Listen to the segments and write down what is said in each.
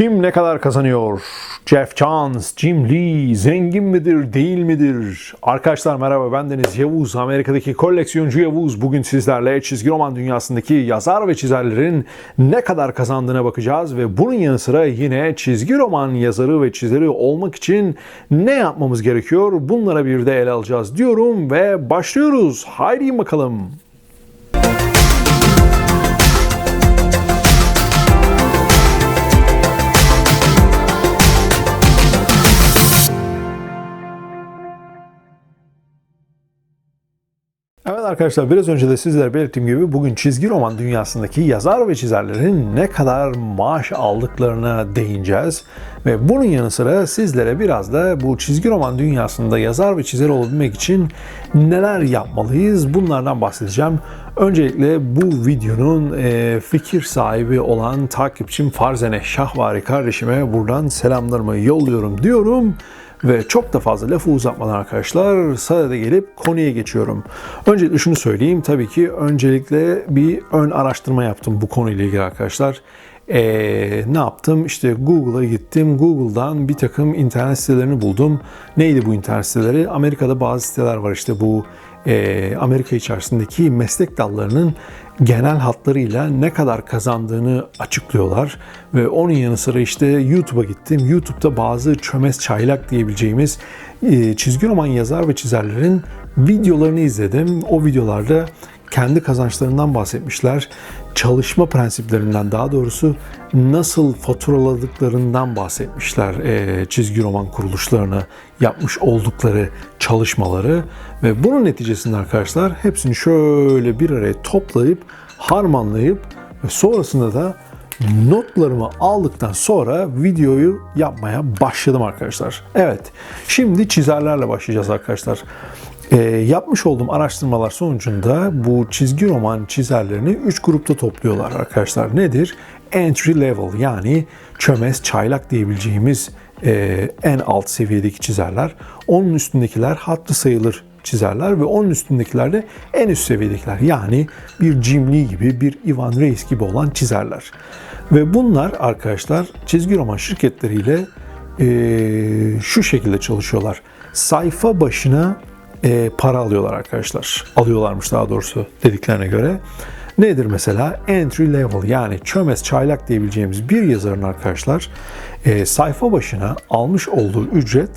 Kim ne kadar kazanıyor? Jeff Chance, Jim Lee zengin midir, değil midir? Arkadaşlar merhaba ben Deniz Yavuz, Amerika'daki koleksiyoncu Yavuz. Bugün sizlerle çizgi roman dünyasındaki yazar ve çizerlerin ne kadar kazandığına bakacağız ve bunun yanı sıra yine çizgi roman yazarı ve çizeri olmak için ne yapmamız gerekiyor? Bunlara bir de ele alacağız diyorum ve başlıyoruz. Haydi bakalım. Arkadaşlar biraz önce de sizlere belirttiğim gibi bugün çizgi roman dünyasındaki yazar ve çizerlerin ne kadar maaş aldıklarına değineceğiz. Ve bunun yanı sıra sizlere biraz da bu çizgi roman dünyasında yazar ve çizer olabilmek için neler yapmalıyız bunlardan bahsedeceğim. Öncelikle bu videonun e, fikir sahibi olan takipçim Farzene Şahvari kardeşime buradan selamlarımı yolluyorum diyorum. Ve çok da fazla lafı uzatmadan arkadaşlar sadede gelip konuya geçiyorum. Öncelikle şunu söyleyeyim. Tabii ki öncelikle bir ön araştırma yaptım bu konuyla ilgili arkadaşlar. Ee, ne yaptım? İşte Google'a gittim. Google'dan bir takım internet sitelerini buldum. Neydi bu internet siteleri? Amerika'da bazı siteler var işte bu e, Amerika içerisindeki meslek dallarının genel hatlarıyla ne kadar kazandığını açıklıyorlar. Ve onun yanı sıra işte YouTube'a gittim. YouTube'da bazı çömez çaylak diyebileceğimiz e, çizgi roman yazar ve çizerlerin videolarını izledim. O videolarda kendi kazançlarından bahsetmişler. Çalışma prensiplerinden daha doğrusu nasıl faturaladıklarından bahsetmişler e, çizgi roman kuruluşlarına yapmış oldukları çalışmaları ve bunun neticesinde arkadaşlar hepsini şöyle bir araya toplayıp harmanlayıp ve sonrasında da notlarımı aldıktan sonra videoyu yapmaya başladım arkadaşlar. Evet, şimdi çizerlerle başlayacağız arkadaşlar. E, yapmış olduğum araştırmalar sonucunda bu çizgi roman çizerlerini 3 grupta topluyorlar arkadaşlar. Nedir? Entry level yani çömez, çaylak diyebileceğimiz e, en alt seviyedeki çizerler. Onun üstündekiler hatlı sayılır çizerler ve onun üstündekiler de en üst seviyedekiler. Yani bir Jim Lee gibi, bir Ivan Reis gibi olan çizerler. Ve bunlar arkadaşlar çizgi roman şirketleriyle e, şu şekilde çalışıyorlar. Sayfa başına e, para alıyorlar arkadaşlar. Alıyorlarmış daha doğrusu dediklerine göre. Nedir mesela? Entry level yani çömez çaylak diyebileceğimiz bir yazarın arkadaşlar e, sayfa başına almış olduğu ücret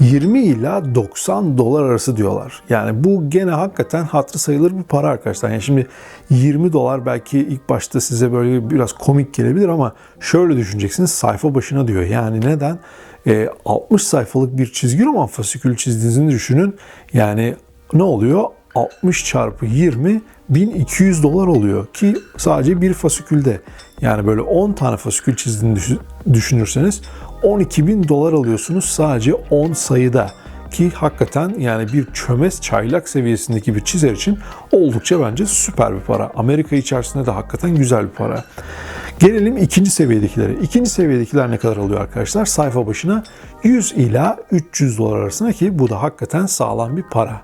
20 ila 90 dolar arası diyorlar. Yani bu gene hakikaten hatırı sayılır bir para arkadaşlar. Yani şimdi 20 dolar belki ilk başta size böyle biraz komik gelebilir ama şöyle düşüneceksiniz sayfa başına diyor. Yani neden? E, 60 sayfalık bir çizgi roman fasikülü çizdiğinizi düşünün. Yani ne oluyor? 60 çarpı 20 1200 dolar oluyor ki sadece bir fasikülde. Yani böyle 10 tane fasikül çizdiğini düşünürseniz 12 bin dolar alıyorsunuz sadece 10 sayıda. Ki hakikaten yani bir çömez çaylak seviyesindeki bir çizer için oldukça bence süper bir para. Amerika içerisinde de hakikaten güzel bir para. Gelelim ikinci seviyedekilere. İkinci seviyedekiler ne kadar alıyor arkadaşlar? Sayfa başına 100 ila 300 dolar arasında ki bu da hakikaten sağlam bir para.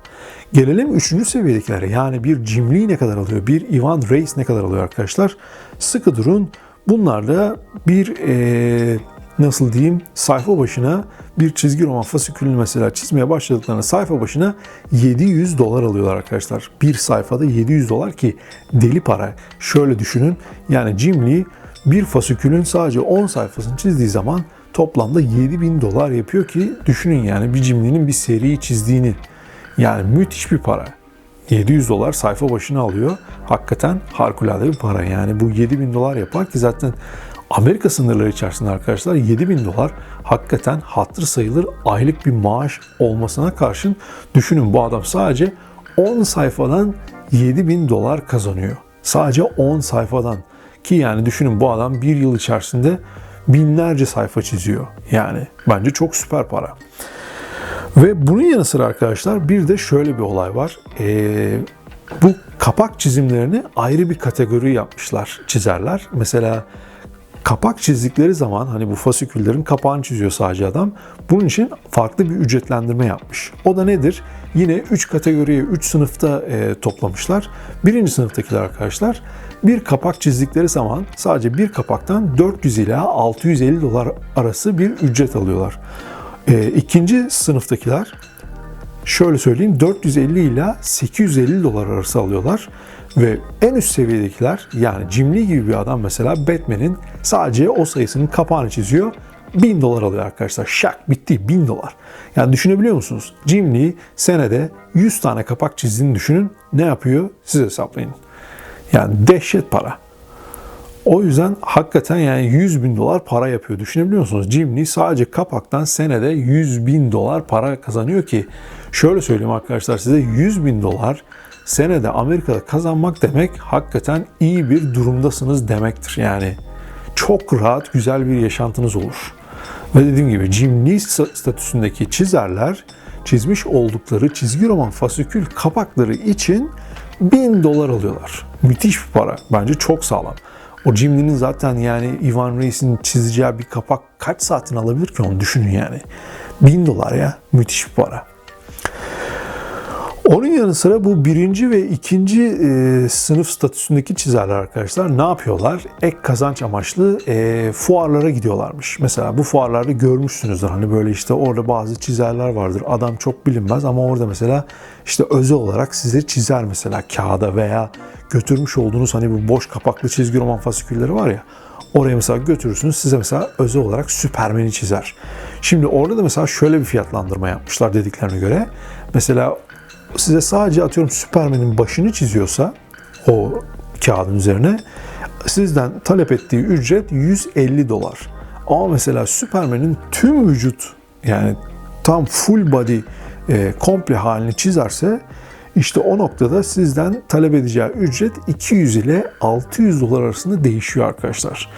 Gelelim üçüncü seviyedekilere. Yani bir Jim Lee ne kadar alıyor? Bir Ivan Reis ne kadar alıyor arkadaşlar? Sıkı durun. Bunlar da bir ee, nasıl diyeyim sayfa başına bir çizgi roman fasikülünü mesela çizmeye başladıklarında sayfa başına 700 dolar alıyorlar arkadaşlar. Bir sayfada 700 dolar ki deli para. Şöyle düşünün yani Jim Lee bir fasikülün sadece 10 sayfasını çizdiği zaman toplamda 7000 dolar yapıyor ki düşünün yani bir Jim Lee'nin bir seriyi çizdiğini. Yani müthiş bir para. 700 dolar sayfa başına alıyor. Hakikaten harikulade bir para. Yani bu 7000 dolar yapar ki zaten Amerika sınırları içerisinde arkadaşlar 7000 dolar hakikaten hatır sayılır aylık bir maaş olmasına karşın düşünün bu adam sadece 10 sayfadan 7000 dolar kazanıyor. Sadece 10 sayfadan ki yani düşünün bu adam bir yıl içerisinde binlerce sayfa çiziyor. Yani bence çok süper para. Ve bunun yanı sıra arkadaşlar bir de şöyle bir olay var. Ee, bu kapak çizimlerini ayrı bir kategori yapmışlar çizerler. Mesela kapak çizdikleri zaman hani bu fasiküllerin kapağını çiziyor sadece adam. Bunun için farklı bir ücretlendirme yapmış. O da nedir? Yine 3 kategoriye 3 sınıfta e, toplamışlar. Birinci sınıftakiler arkadaşlar bir kapak çizdikleri zaman sadece bir kapaktan 400 ila 650 dolar arası bir ücret alıyorlar. E, ikinci sınıftakiler şöyle söyleyeyim 450 ila 850 dolar arası alıyorlar. Ve en üst seviyedekiler yani Jim Lee gibi bir adam mesela Batman'in sadece o sayısının kapağını çiziyor. 1000 dolar alıyor arkadaşlar. Şak bitti 1000 dolar. Yani düşünebiliyor musunuz? Jim Lee senede 100 tane kapak çizdiğini düşünün. Ne yapıyor? Siz hesaplayın. Yani dehşet para. O yüzden hakikaten yani 100 bin dolar para yapıyor. Düşünebiliyor musunuz? Jim Lee sadece kapaktan senede 100 bin dolar para kazanıyor ki şöyle söyleyeyim arkadaşlar size 100 bin dolar senede Amerika'da kazanmak demek hakikaten iyi bir durumdasınız demektir. Yani çok rahat güzel bir yaşantınız olur. Ve dediğim gibi Lee statüsündeki çizerler çizmiş oldukları çizgi roman fasikül kapakları için 1000 dolar alıyorlar. Müthiş bir para. Bence çok sağlam. O Jim Lee'nin zaten yani Ivan Reis'in çizeceği bir kapak kaç saatini alabilir ki onu düşünün yani. 1000 dolar ya. Müthiş bir para. Onun yanı sıra bu birinci ve ikinci e, sınıf statüsündeki çizerler arkadaşlar ne yapıyorlar? Ek kazanç amaçlı e, fuarlara gidiyorlarmış. Mesela bu fuarlarda görmüşsünüzdür. Hani böyle işte orada bazı çizerler vardır. Adam çok bilinmez ama orada mesela işte özel olarak size çizer mesela kağıda veya götürmüş olduğunuz hani bu boş kapaklı çizgi roman fasikülleri var ya. Oraya mesela götürürsünüz size mesela özel olarak Süpermen'i çizer. Şimdi orada da mesela şöyle bir fiyatlandırma yapmışlar dediklerine göre. Mesela size sadece atıyorum Süpermen'in başını çiziyorsa o kağıdın üzerine sizden talep ettiği ücret 150 dolar. Ama mesela Süpermen'in tüm vücut yani tam full body e, komple halini çizerse işte o noktada sizden talep edeceği ücret 200 ile 600 dolar arasında değişiyor arkadaşlar.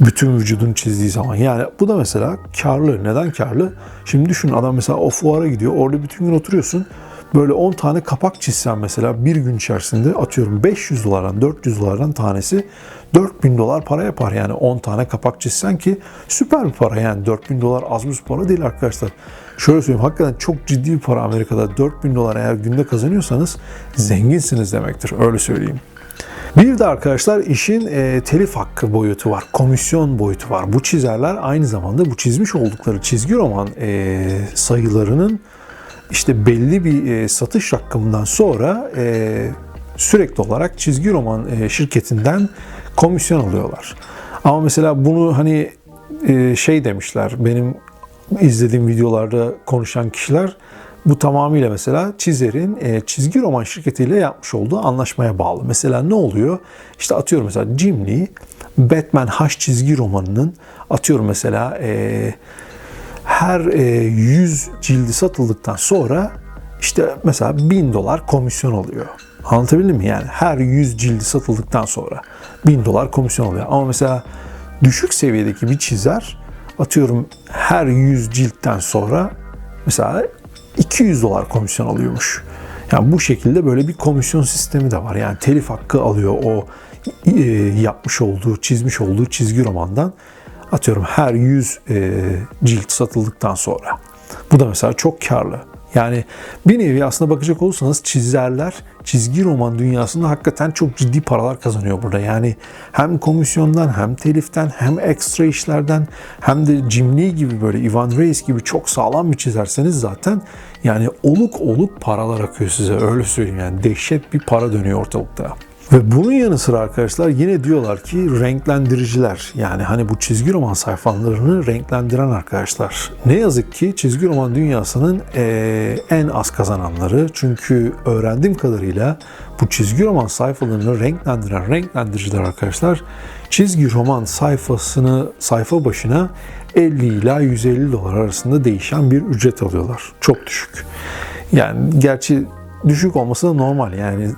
Bütün vücudunu çizdiği zaman. Yani bu da mesela karlı. Neden karlı? Şimdi düşün adam mesela o fuara gidiyor. Orada bütün gün oturuyorsun böyle 10 tane kapak çizsen mesela bir gün içerisinde atıyorum 500 dolardan 400 dolardan tanesi 4000 dolar para yapar yani 10 tane kapak çizsen ki süper bir para yani 4000 dolar az bir para değil arkadaşlar. Şöyle söyleyeyim hakikaten çok ciddi bir para Amerika'da 4000 dolar eğer günde kazanıyorsanız zenginsiniz demektir öyle söyleyeyim. Bir de arkadaşlar işin e, telif hakkı boyutu var, komisyon boyutu var. Bu çizerler aynı zamanda bu çizmiş oldukları çizgi roman e, sayılarının işte belli bir e, satış rakamından sonra e, sürekli olarak çizgi roman e, şirketinden komisyon alıyorlar. Ama mesela bunu hani şey demişler benim izlediğim videolarda konuşan kişiler bu tamamıyla mesela çizerin çizgi roman şirketiyle yapmış olduğu anlaşmaya bağlı. Mesela ne oluyor? İşte atıyorum mesela Jim Lee Batman H çizgi romanının atıyorum mesela e, her 100 e, cildi satıldıktan sonra işte mesela 1000 dolar komisyon oluyor. Anlatabildim mi? Yani her 100 cildi satıldıktan sonra 1000 dolar komisyon oluyor. Ama mesela düşük seviyedeki bir çizer atıyorum her 100 ciltten sonra mesela 200 dolar komisyon alıyormuş. Yani bu şekilde böyle bir komisyon sistemi de var. Yani telif hakkı alıyor o e, yapmış olduğu, çizmiş olduğu çizgi romandan atıyorum her 100 e, cilt satıldıktan sonra. Bu da mesela çok karlı. Yani bir nevi aslında bakacak olursanız çizerler çizgi roman dünyasında hakikaten çok ciddi paralar kazanıyor burada. Yani hem komisyondan hem teliften hem ekstra işlerden hem de Jim gibi böyle Ivan Reis gibi çok sağlam bir çizerseniz zaten yani oluk oluk paralar akıyor size öyle söyleyeyim yani dehşet bir para dönüyor ortalıkta. Ve bunun yanı sıra arkadaşlar yine diyorlar ki renklendiriciler yani hani bu çizgi roman sayfalarını renklendiren arkadaşlar. Ne yazık ki çizgi roman dünyasının ee, en az kazananları çünkü öğrendiğim kadarıyla bu çizgi roman sayfalarını renklendiren renklendiriciler arkadaşlar çizgi roman sayfasını sayfa başına 50 ila 150 dolar arasında değişen bir ücret alıyorlar. Çok düşük. Yani gerçi düşük olması da normal yani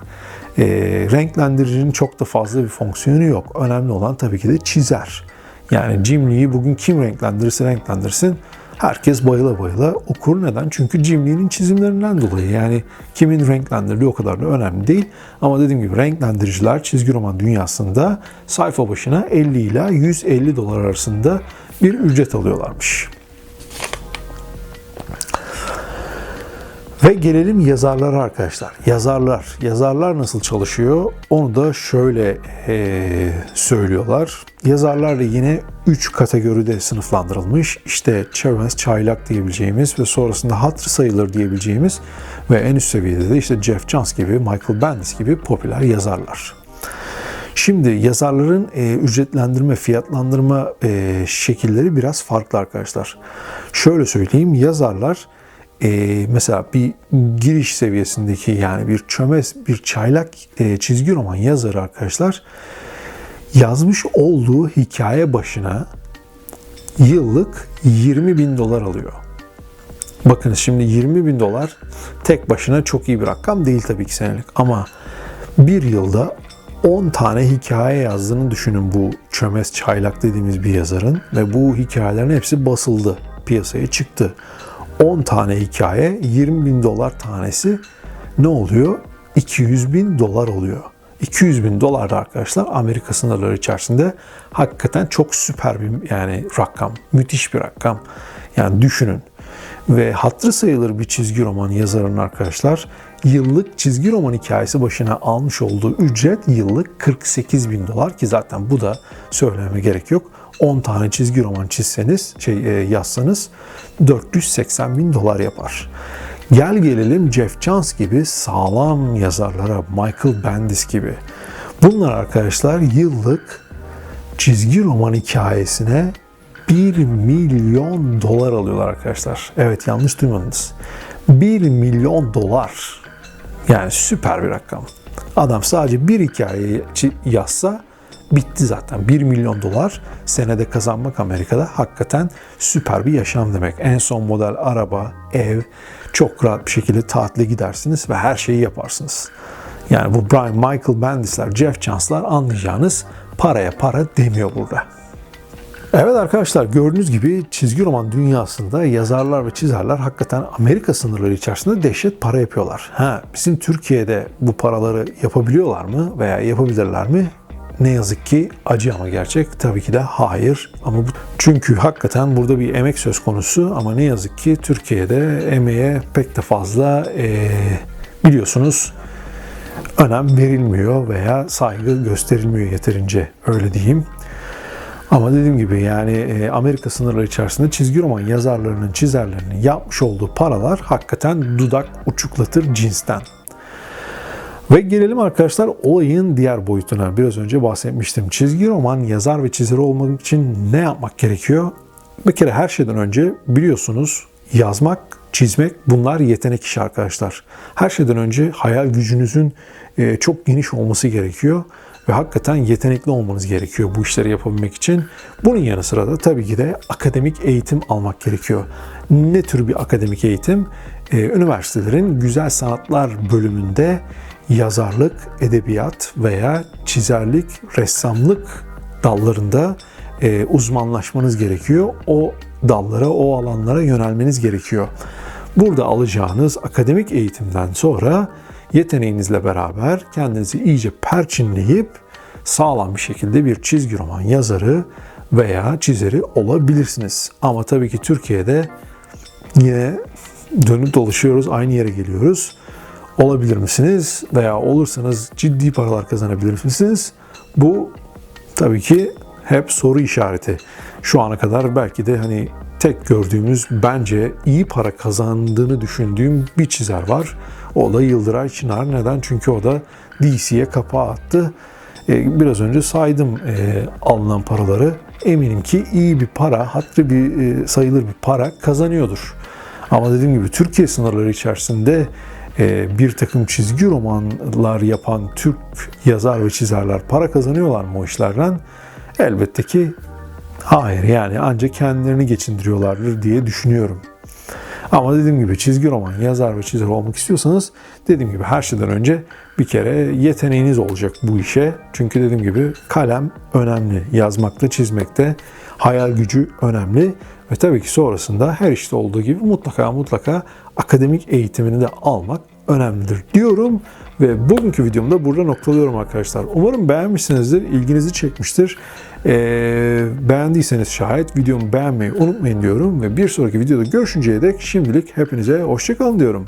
e, renklendiricinin çok da fazla bir fonksiyonu yok. Önemli olan tabii ki de çizer. Yani Jim Lee'yi bugün kim renklendirirse renklendirsin herkes bayıla bayıla okur. Neden? Çünkü Jim Lee'nin çizimlerinden dolayı. Yani kimin renklendirdiği o kadar da önemli değil. Ama dediğim gibi renklendiriciler çizgi roman dünyasında sayfa başına 50 ila 150 dolar arasında bir ücret alıyorlarmış. Ve gelelim yazarlara arkadaşlar. Yazarlar. Yazarlar nasıl çalışıyor? Onu da şöyle eee, söylüyorlar. Yazarlar da yine 3 kategoride sınıflandırılmış. İşte çevrenz çaylak diyebileceğimiz ve sonrasında hatırı sayılır diyebileceğimiz ve en üst seviyede de işte Jeff Johns gibi, Michael Bendis gibi popüler yazarlar. Şimdi yazarların e, ücretlendirme, fiyatlandırma e, şekilleri biraz farklı arkadaşlar. Şöyle söyleyeyim, yazarlar e, mesela bir giriş seviyesindeki yani bir çömez, bir çaylak e, çizgi roman yazarı arkadaşlar yazmış olduğu hikaye başına yıllık 20 bin dolar alıyor. Bakın şimdi 20 bin dolar tek başına çok iyi bir rakam değil tabii ki senelik ama bir yılda 10 tane hikaye yazdığını düşünün bu çömez çaylak dediğimiz bir yazarın ve bu hikayelerin hepsi basıldı, piyasaya çıktı. 10 tane hikaye 20 bin dolar tanesi ne oluyor? 200 bin dolar oluyor. 200 bin dolar da arkadaşlar Amerika sınırları içerisinde hakikaten çok süper bir yani rakam. Müthiş bir rakam. Yani düşünün. Ve hatırı sayılır bir çizgi roman yazarının arkadaşlar yıllık çizgi roman hikayesi başına almış olduğu ücret yıllık 48 bin dolar ki zaten bu da söylememe gerek yok. 10 tane çizgi roman çizseniz, şey e, yazsanız 480 bin dolar yapar. Gel gelelim Jeff Johns gibi sağlam yazarlara, Michael Bendis gibi. Bunlar arkadaşlar yıllık çizgi roman hikayesine 1 milyon dolar alıyorlar arkadaşlar. Evet yanlış duymadınız. 1 milyon dolar. Yani süper bir rakam. Adam sadece bir hikaye yazsa bitti zaten. 1 milyon dolar senede kazanmak Amerika'da hakikaten süper bir yaşam demek. En son model araba, ev, çok rahat bir şekilde tatile gidersiniz ve her şeyi yaparsınız. Yani bu Brian Michael Bendis'ler, Jeff Johns'lar anlayacağınız paraya para demiyor burada. Evet arkadaşlar gördüğünüz gibi çizgi roman dünyasında yazarlar ve çizerler hakikaten Amerika sınırları içerisinde dehşet para yapıyorlar. Ha, bizim Türkiye'de bu paraları yapabiliyorlar mı veya yapabilirler mi? Ne yazık ki acı ama gerçek. Tabii ki de hayır. Ama bu, çünkü hakikaten burada bir emek söz konusu ama ne yazık ki Türkiye'de emeğe pek de fazla e, biliyorsunuz önem verilmiyor veya saygı gösterilmiyor yeterince öyle diyeyim. Ama dediğim gibi yani e, Amerika sınırları içerisinde çizgi roman yazarlarının, çizerlerinin yapmış olduğu paralar hakikaten dudak uçuklatır cinsten. Ve gelelim arkadaşlar olayın diğer boyutuna. Biraz önce bahsetmiştim. Çizgi roman yazar ve çizer olmak için ne yapmak gerekiyor? Bir kere her şeyden önce biliyorsunuz yazmak, çizmek bunlar yetenek işi arkadaşlar. Her şeyden önce hayal gücünüzün e, çok geniş olması gerekiyor ve hakikaten yetenekli olmanız gerekiyor bu işleri yapabilmek için. Bunun yanı sıra da tabii ki de akademik eğitim almak gerekiyor. Ne tür bir akademik eğitim? Ee, üniversitelerin güzel sanatlar bölümünde yazarlık, edebiyat veya çizerlik, ressamlık dallarında e, uzmanlaşmanız gerekiyor. O dallara, o alanlara yönelmeniz gerekiyor. Burada alacağınız akademik eğitimden sonra yeteneğinizle beraber kendinizi iyice perçinleyip sağlam bir şekilde bir çizgi roman yazarı veya çizeri olabilirsiniz. Ama tabii ki Türkiye'de yine dönüp dolaşıyoruz, aynı yere geliyoruz. Olabilir misiniz veya olursanız ciddi paralar kazanabilir misiniz? Bu tabii ki hep soru işareti. Şu ana kadar belki de hani tek gördüğümüz bence iyi para kazandığını düşündüğüm bir çizer var. O da Yıldıray Çınar. Neden? Çünkü o da DC'ye kapağı attı. Ee, biraz önce saydım e, alınan paraları. Eminim ki iyi bir para, hatırı bir e, sayılır bir para kazanıyordur. Ama dediğim gibi Türkiye sınırları içerisinde e, bir takım çizgi romanlar yapan Türk yazar ve çizerler para kazanıyorlar mı o işlerden? Elbette ki hayır yani ancak kendilerini geçindiriyorlardır diye düşünüyorum. Ama dediğim gibi çizgi roman yazar ve çizer olmak istiyorsanız dediğim gibi her şeyden önce bir kere yeteneğiniz olacak bu işe. Çünkü dediğim gibi kalem önemli. Yazmakta, çizmekte hayal gücü önemli. Ve tabii ki sonrasında her işte olduğu gibi mutlaka mutlaka akademik eğitimini de almak önemlidir diyorum. Ve bugünkü videomda burada noktalıyorum arkadaşlar. Umarım beğenmişsinizdir, ilginizi çekmiştir. Ee, beğendiyseniz şayet videomu beğenmeyi unutmayın diyorum. Ve bir sonraki videoda görüşünceye dek şimdilik hepinize hoşçakalın diyorum.